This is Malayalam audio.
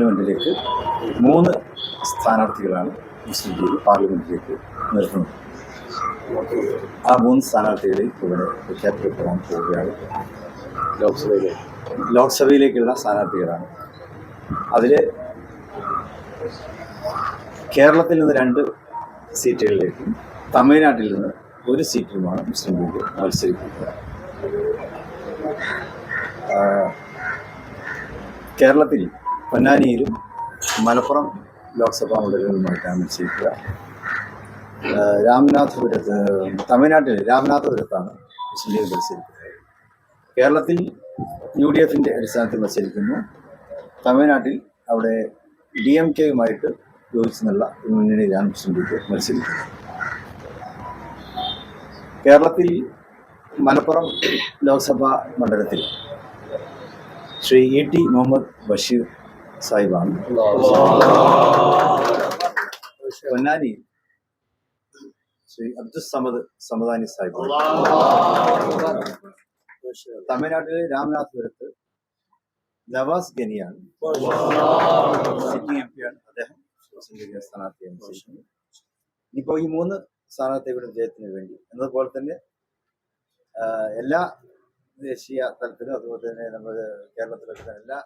പാർലമെന്റിലേക്ക് മൂന്ന് സ്ഥാനാർത്ഥികളാണ് മുസ്ലിം ലീഗ് പാർലമെന്റിലേക്ക് നിർത്തുന്നത്. ആ മൂന്ന് സ്ഥാനാർത്ഥികളെ ഇവിടെ പ്രഖ്യാപിക്കപ്പെടാൻ പോവുകയാണ്. ലോക്സഭയിലേക്ക്. ലോക്സഭയിലേക്കുള്ള സ്ഥാനാർത്ഥികളാണ്. അതിൽ കേരളത്തിൽ നിന്ന് രണ്ട് സീറ്റുകളിലേക്കും തമിഴ്നാട്ടിൽ നിന്ന് ഒരു സീറ്റിലുമാണ് മുസ്ലിം ലീഗ് മത്സരിക്കുന്നത്. കേരളത്തിൽ പൊന്നാനിയിലും മലപ്പുറം ലോക്സഭാ മണ്ഡലങ്ങളുമായിട്ടാണ് ആ, രാമനാഥപുരത്ത് തമിഴ്നാട്ടിൽ രാമനാഥപുരത്താണ് മുസ്ലിം ലീഗ് മത്സരിക്കുന്നത്. കേരളത്തിൽ യു ഡി എഫിന്റെ അടിസ്ഥാനത്തിൽ മത്സരിക്കുന്നു. തമിഴ്നാട്ടിൽ അവിടെ ഡി എം കെയുമായിട്ട് യോജിച്ചു നിന്നുള്ള മുന്നണിയിലാണ് മുസ്ലിം ലീഗ് മത്സരിക്കുന്നത്. കേരളത്തിൽ മലപ്പുറം ലോക്സഭാ മണ്ഡലത്തിൽ ശ്രീ ഇ ടി മുഹമ്മദ് ബഷീർ സാഹിബാണ്. പൊന്നാനി ശ്രീ അബ്ദുൽ സമദ് സമദാനി സാഹിബ്. തമിഴ്നാട്ടിലെ രാമനാഥപുരത്ത് നവാസ് ഗനിയാണ്. സിറ്റിംഗ് എം പിയാണ് അദ്ദേഹം ലീഗിന്റെ സ്ഥാനാർത്ഥിയാണ് മത്സരിക്കുന്നത്. ഈ മൂന്ന് സ്ഥാനാർത്ഥികളുടെ വിജയത്തിന് വേണ്ടി എന്നതുപോലെ തന്നെ എല്ലാ ദേശീയ തലത്തിലും അതുപോലെ തന്നെ നമ്മുടെ കേരളത്തിലൊക്കെ എല്ലാ